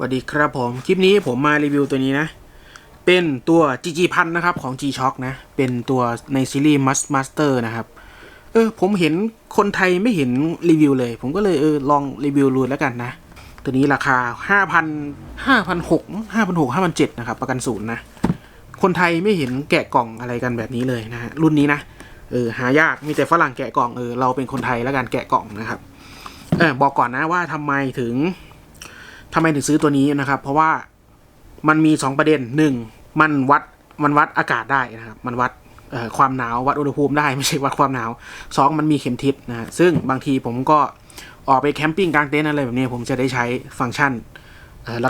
สวัสดีครับผม คลิปนี้ผมมารีวิวตัวนี้นะ เป็นตัว GG พันนะครับของ G Shock นะ เป็นตัวในซีรีส์ Must Master นะครับ เออ ผมเห็นคนไทยไม่เห็นรีวิวเลย ผมก็เลยเออลองรีวิวรูแล้วกันนะ ตัวนี้ราคา 5,000 5,600 5,600 5,700นะครับ ประกันศูนย์นะ คนไทยไม่เห็นแกะกล่องอะไรกันแบบนี้เลยนะฮะรุ่นนี้นะ เออ หายาก มีแต่ฝรั่งแกะกล่อง เออ เราเป็นคนไทยแล้วกันแกะกล่องนะครับ เออ บอกก่อนนะว่าทำไมถึง ทำไมถึงซื้อตัวนี้นะครับ เพราะว่ามันมีสองประเด็นหนึ่งมันวัดมันวัดอากาศได้นะครับ มันวัดความหนาววัดอุณหภูมิได้ไม่ใช่วัดความหนาวสองมันมีเข็มทิศนะฮะซึ่งบางทีผมก็ออกไปแคมปิ้งกลางเต็นท์อะไรแบบนี้ผมจะได้ใช้ฟังก์ชัน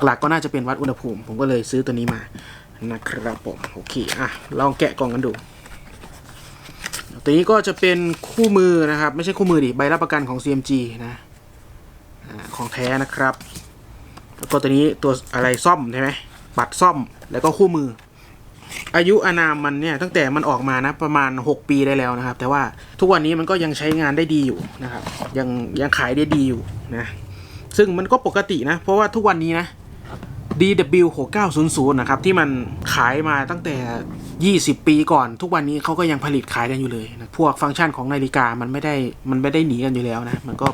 หลักๆก็น่าจะเป็นวัดอุณหภูมิ ผมก็เลยซื้อตัวนี้มานะครับผมโอเคอะลองแกะกล่องกันดู ตัวนี้ก็จะเป็นคู่มือนะครับ ไม่ใช่คู่มือดิใบรับประกันของ CMG นะของแท้นะครับ แล้วก็ตัวนี้ตัวอะไรซ่อมใช่ไหมบัตรซ่อมแล้วก็คู่มือ อายุอานามมันเนี่ยตั้งแต่มันออกมานะประมาณ 6 ปีได้แล้วนะครับ แต่ว่าทุกวันนี้มันก็ยังใช้งานได้ดีอยู่นะครับ ยังยังขายได้ดีอยู่นะซึ่งมันก็ปกตินะ เพราะว่าทุกวันนี้นะ DW 6900 นะครับที่มันขายมาตั้งแต่ 20 ปีก่อน ทุกวันนี้เขาก็ยังผลิตขายกันอยู่เลยนะพวกฟังก์ชันของนาฬิกามันไม่ได้มันไม่ได้หนีกันอยู่แล้วนะมันก็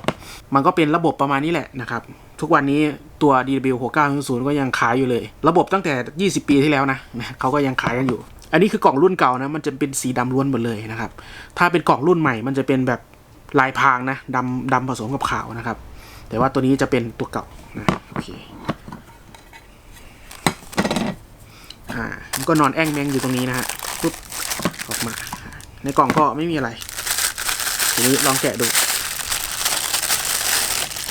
มันก็เป็นระบบประมาณนี้แหละนะครับ ทุกวันนี้ตัว DW 6900 ก็ยังขายอยู่เลย ระบบตั้งแต่ 20 ปีที่แล้วนะเขาก็ยังขายกันอยู่ อันนี้คือกล่องรุ่นเก่านะ มันจะเป็นสีดำล้วนหมดเลยนะครับ ถ้าเป็นกล่องรุ่นใหม่ มันจะเป็นแบบลายพรางนะดำดำผสมกับขาวนะครับ แต่ว่าตัวนี้จะเป็นตัวเก่านะโอเคอ่ามันก็นอนแอ่งแมงอยู่ตรงนี้นะฮะปุ๊บออกมา ในกล่องก็ไม่มีอะไร ทีนี้ลองแกะดู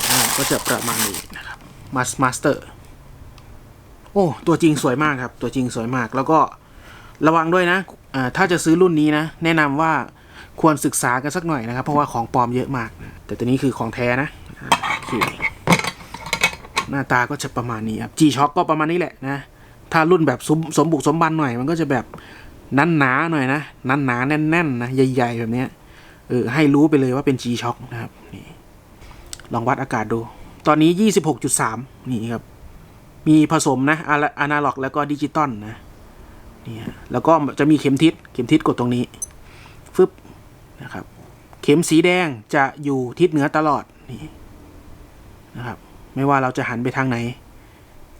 อ่าก็จะประมาณนี้นะครับ มาสมาสเตอร์โอ้ตัวจริงสวยมากครับ ตัวจริงสวยมาก แล้วก็ระวังด้วยนะถ้าจะซื้อรุ่นนี้นะ แนะนำว่าควรศึกษากันสักหน่อยนะครับ เพราะว่าของปลอมเยอะมาก แต่ตัวนี้คือของแท้นะโอเคหน้าตาก็จะประมาณนี้ครับ G-Shock ก็ประมาณนี้แหละนะ ถ้ารุ่นแบบสมสมบุกสมบันหน่อย มันก็จะแบบนั้นหนาหน่อยนะนั้นหนาแน่นๆนะใหญ่ ๆ แบบเนี้ยเออให้รู้ไปเลยว่าเป็น G-Shock นะครับนี่ลองวัดอากาศดู ตอนนี้ 26.3 นี่ครับ มีผสมนะอะนาล็อกแล้วก็ดิจิตอลนะนี่ฮะแล้วก็จะมีเข็มทิศเข็มทิศกดตรงนี้ฟึบนะครับ เข็มสีแดงจะอยู่ทิศเหนือตลอดนี่นะครับ ไม่ว่าเราจะหันไปทางไหน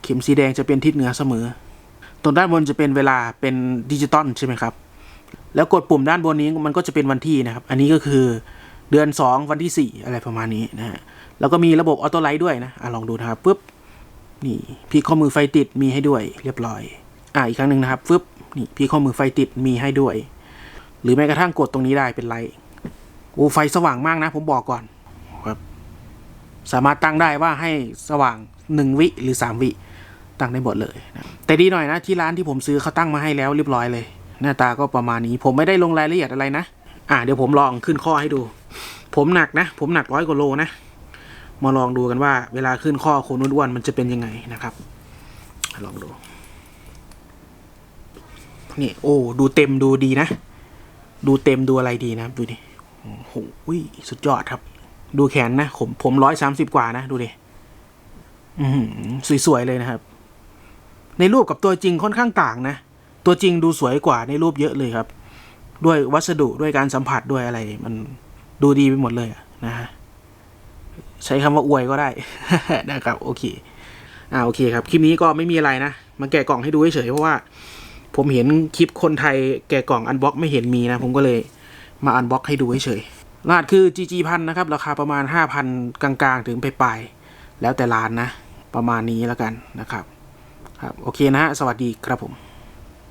เข็มสีแดงจะเป็นทิศเหนือเสมอ ตรงด้านบนจะเป็นเวลาเป็นดิจิตอลใช่ไหมครับ แล้วกดปุ่มด้านบนนี้มันก็จะเป็นวันที่นะครับ อันนี้ก็คือ เดือน 2 วันที่ 4 อะไรประมาณนี้นะฮะแล้วก็มีระบบออโต้ไลท์ด้วยนะอะลองดูนะครับปุ๊บนี่พีข้อมือไฟติดมีให้ด้วยเรียบร้อย อะอีกครั้งหนึ่งนะครับฟึบนี่พีข้อมือไฟติดมีให้ด้วย หรือแม้กระทั่งกดตรงนี้ได้เป็นไลท์โอ้ไฟสว่างมากนะ ผมบอกก่อนครับสามารถตั้งได้ว่าให้สว่างหนึ่งวิหรือสามวิตั้งได้หมดเลยนะแต่ดีหน่อยนะที่ร้านที่ผมซื้อเขาตั้งมาให้แล้วเรียบร้อยเลย หน้าตาก็ประมาณนี้ ผมไม่ได้ลงรายละเอียดอะไรนะ อ่าเดี๋ยวผมลองขึ้นข้อให้ดู ผมหนักนะ ผมหนักร้อยกว่าโลนะ มาลองดูกันว่า เวลาขึ้นข้อคนอ้วนมันจะเป็นยังไงนะครับ ลองดู นี่ โอ้ ดูเต็มดูดีนะ ดูเต็มดูอะไรดีนะ ดูดิ โอ้โหสุดยอดครับ ดูแขนนะ ผมผมร้อยสามสิบกว่านะ ดูดิ อืมสวยๆเลยนะครับ ในรูปกับตัวจริงค่อนข้างต่างนะ ตัวจริงดูสวยกว่าในรูปเยอะเลยครับ ด้วยวัสดุด้วยการสัมผัสด้วยอะไรมัน ดูดีไปหมดเลยนะฮะใช้คำว่าอวยก็ได้นะครับโอเคอ่าโอเคครับคลิปนี้ก็ไม่มีอะไรนะมาแกะกล่องให้ดูเฉยๆเพราะว่าผมเห็นคลิปคนไทยแกะกล่องอันบ็อกไม่เห็นมีนะ ผมก็เลยมาอันบ็อกให้ดูเฉยๆรหัสคือ GG พันนะครับ ราคาประมาณ 5,000 กลางๆ ถึงไปลายๆแล้วแต่ร้านนะ ประมาณนี้แล้วกันนะครับ ครับ โอเคนะฮะ สวัสดีครับผม